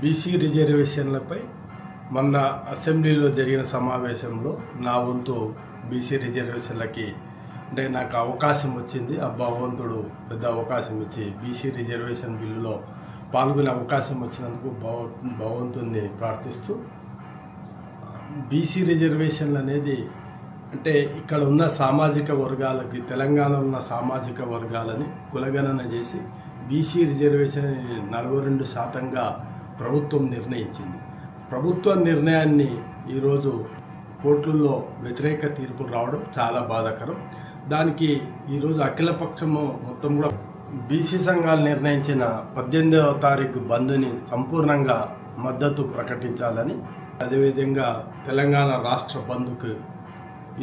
BC రిజర్వేషన్లపై మొన్న అసెంబ్లీలో జరిగిన సమావేశంలో నా వంతు బీసీ రిజర్వేషన్లకి అంటే నాకు అవకాశం వచ్చింది. ఆ భగవంతుడు పెద్ద అవకాశం ఇచ్చి బీసీ రిజర్వేషన్ బిల్లులో పాల్గొనే అవకాశం వచ్చినందుకు భగవ భగవంతుని ప్రార్థిస్తూ బీసీ రిజర్వేషన్లు అనేది అంటే ఇక్కడ ఉన్న సామాజిక వర్గాలకి తెలంగాణ ఉన్న సామాజిక వర్గాలని కులగణన చేసి బీసీ రిజర్వేషన్ నలభై రెండు శాతంగా ప్రభుత్వం నిర్ణయించింది. ప్రభుత్వ నిర్ణయాన్ని ఈరోజు కోర్టుల్లో వ్యతిరేక తీర్పులు రావడం చాలా బాధాకరం. దానికి ఈరోజు అఖిలపక్షము మొత్తం కూడా బీసీ సంఘాలు నిర్ణయించిన పద్దెనిమిదవ తారీఖు బంద్ని సంపూర్ణంగా మద్దతు ప్రకటించాలని అదేవిధంగా తెలంగాణ రాష్ట్ర బంద్కు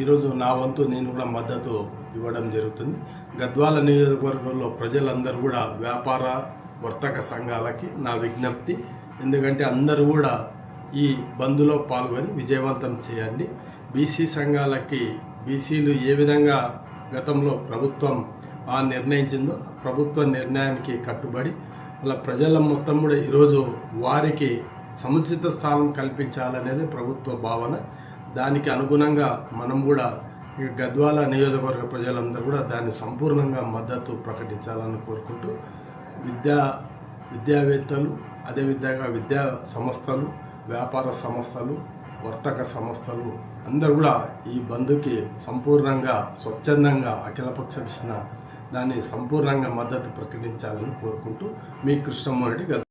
ఈరోజు నా వంతు నేను కూడా మద్దతు ఇవ్వడం జరుగుతుంది. గద్వాల నియోజకవర్గంలో ప్రజలందరూ కూడా వ్యాపార వర్తక సంఘాలకి నా విజ్ఞప్తి. ఎందుకంటే అందరూ కూడా ఈ బంద్లో పాల్గొని విజయవంతం చేయండి. బీసీ సంఘాలకి బీసీలు ఏ విధంగా గతంలో ప్రభుత్వం ఆ నిర్ణయించిందో ప్రభుత్వ నిర్ణయానికి కట్టుబడి అలా ప్రజల మొత్తం కూడా ఈరోజు వారికి సముచిత స్థానం కల్పించాలనేది ప్రభుత్వ భావన. దానికి అనుగుణంగా మనం కూడా ఈ గద్వాల నియోజకవర్గ ప్రజలందరూ కూడా దాన్ని సంపూర్ణంగా మద్దతు ప్రకటించాలని కోరుకుంటూ విద్యా విద్యావేత్తలు అదేవిధంగా విద్యా సంస్థలు వ్యాపార సంస్థలు వర్తక సంస్థలు అందరూ కూడా ఈ బంద్కి సంపూర్ణంగా స్వచ్ఛందంగా అఖిలపక్ష విషయ దాన్ని సంపూర్ణంగా మద్దతు ప్రకటించాలని కోరుకుంటూ మీ కృష్ణమోహన్